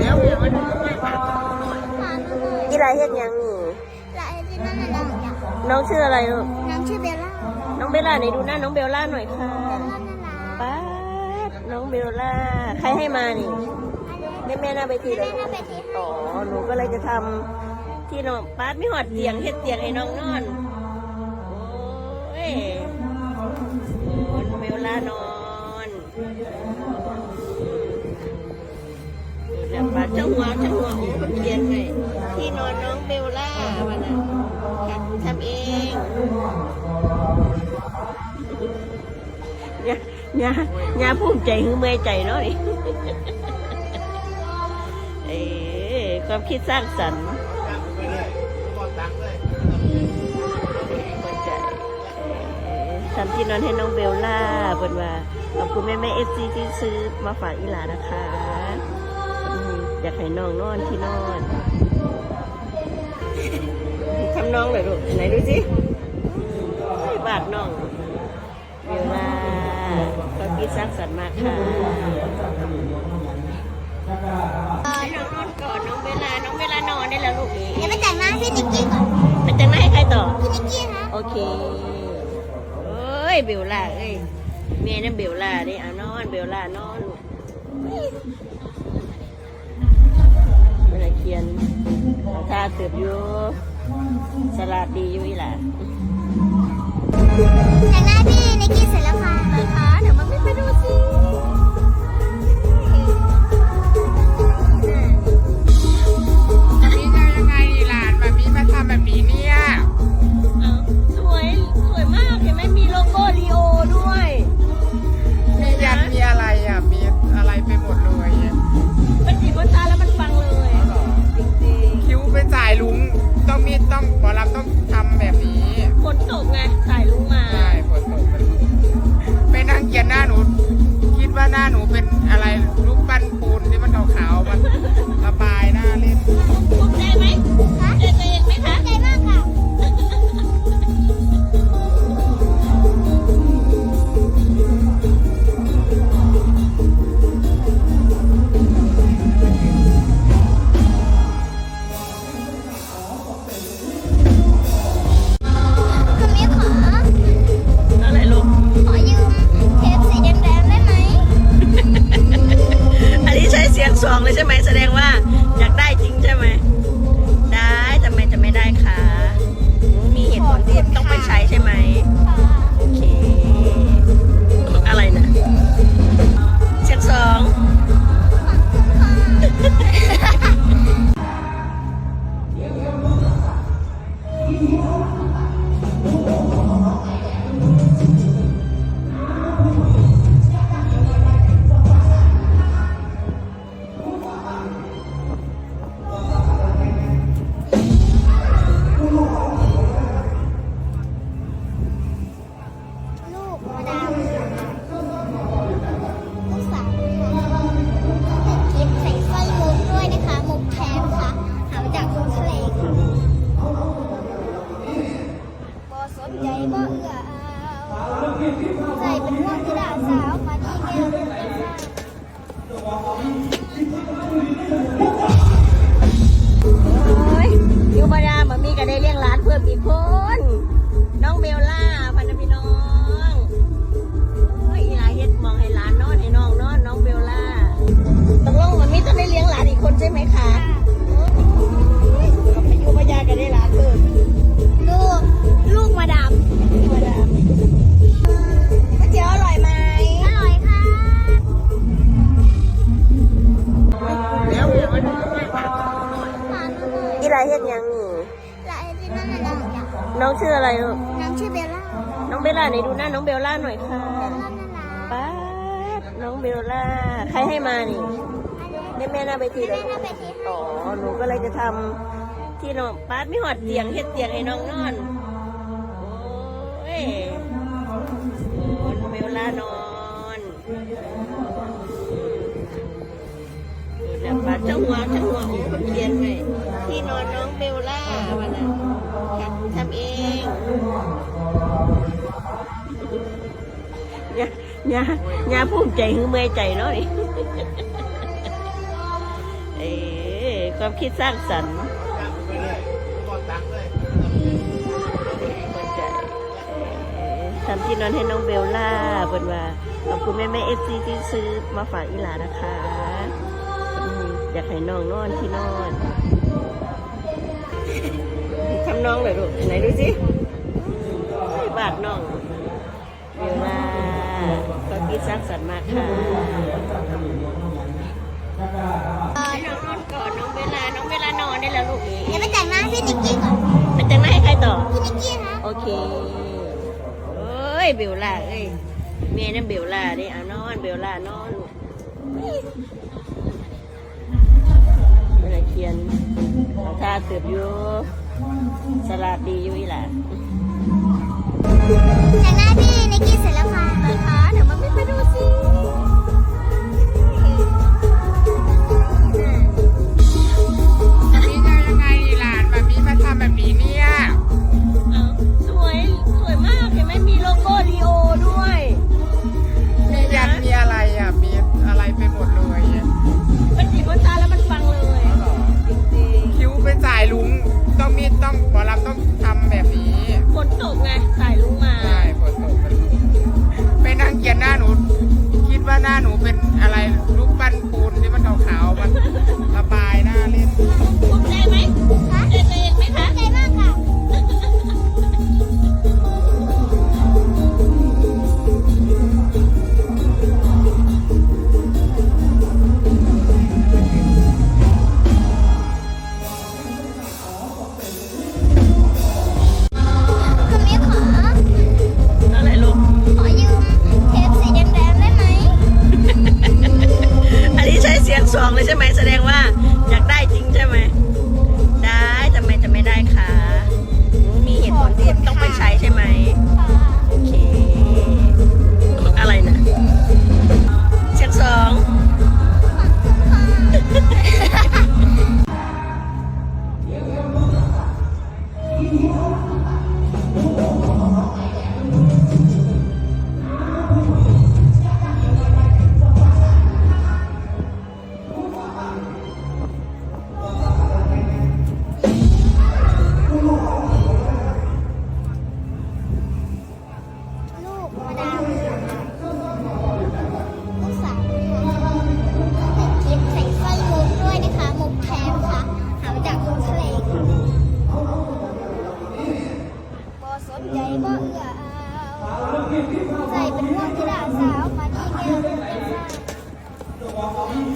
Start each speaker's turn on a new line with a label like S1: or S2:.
S1: แล้วเนี่ยมันไม่ผ่าน
S2: อีไรเฮ็ดยังนี่
S3: และไอ้ที่นั่นน่ะน้องอยาก
S2: น้องชื่ออะไรลูก
S3: น้องชื่อเบลล่า
S2: น้องเบลล่าไหนดูหน้าน้องเบลล่าหน่อยค่ะป้าดน้องเบลล่าใครให้มานี่แม่แม่หน้าไปที
S3: แม่
S2: แล้ว
S3: น่าไปที่
S2: อ๋อหนูก็เลยจะทำที่นอนป้าดไม่หอดเตียงเฮ็ดเตียงให้น้องนอนโอ้ยโอ้ยเบลล่านอน เบลล่าวันนั้นทำเองเนี่ยเนี่ยเนี่ยภูมิใจหือเมื่อยใจเนาะนี่เอ้ยความคิดสร้างสรรค์หัวใจเอ้ยทำที่นอนให้น้องเบลล่าบนว่าขอบคุณแม่แม่เอฟซีที่ซื้อมาฝากอีหลานะคะอืมอยากให้น้องนอนที่นอน ทำน้องเลยลูกไหนดูสิใส่บาทน้องเบลล่าความคิดสร้างสรรค์มากค่ะให้น้องนอนก่อนน้องเวลา น้องเวลานอนได้แล้วลูกนี้
S3: เดี๋ยวไปแต่งหน้าให้พี่นิกกี้ก่อน
S2: ไปแต่งหน้าให้ใครต่อ
S3: พี่นิกกี้คะ
S2: โอเคเอ้ยเบลล่าเอ้ยเมียนั่นเบลล่านี่เอานอนเบลล่านอนลูกเวลาเขียน ท่าเติบอยู่สลัดดีอยู่อีหล่ะ
S3: แต่หน้าพี่นิกกี้เสร็จแล้วค่ะ
S2: นะคะเดี๋ยวมันไม่ไปดูสิ
S1: เฮ็
S2: ดหยังนี่
S1: และ
S3: ไอ้ที่นั่นน่ะน้องอยาก
S2: น้องชื่ออะไรลูก
S3: น้องชื่อเบลล่า
S2: น้องเบลล่าไหนดูหน้าน้องเบลล่าหน่อยค่ะ
S3: เบลล่าน่ารัก
S2: ป้าดน้องเบลล่า ใครให้มานี่แม่แม่หน้าไปทีแล้ว
S3: แม่น่าไปที่
S2: อ๋อ หนูก็เลยจะทำที่นอนป้าดไม่หอดเตียงเฮ็ดเตียงให้น้องนอน โอ้ยโอ้ยเบลล่านอนเดี๋ยวป้าเจ้าหัวเจ้า อนน้องเบลล่าวันนั้นทำเองเนี่ยเนี่ยเนี่ยภูมิใจหือเมื่อยใจเนาะนี่ออความคิดสร้างสรรค์ทำที่นอนให้น้องเบลล่าบนว่าขอบคุณแม่แม่เอฟซีที่ซื้อมาฝากอีหลานะคะ อยากให้น้องนอนที่นอน เลยลูกไหนดูสิบาดน้องเบลล่าความคิดสร้างสรรค์มากค่ะน้องนอนก่อนน้องเวลาน้องเวลานอนได้แล้วลูก
S3: เดี๋ยวไปแต่งหน้าพี่นิกกี้ก่อน
S2: ไปแต่งหน้าให้ใครต่อ
S3: พี่นิกกี้คะ
S2: โอเคเอ้ยเบลล่าเอ้ยเมย์นั่นเบลล่านี่เอานอนเบลล่านอนลูกเวลาเขียนอาท่าเสือบอยู่ สลาดดีอยู่อีหล่ะ
S3: แต่หน้าพี่นิกกี้เสร็จแล้วค่ะ
S2: นะคะเดี๋ยวมันไม่ไปดูสิ Thank you. ฟ้า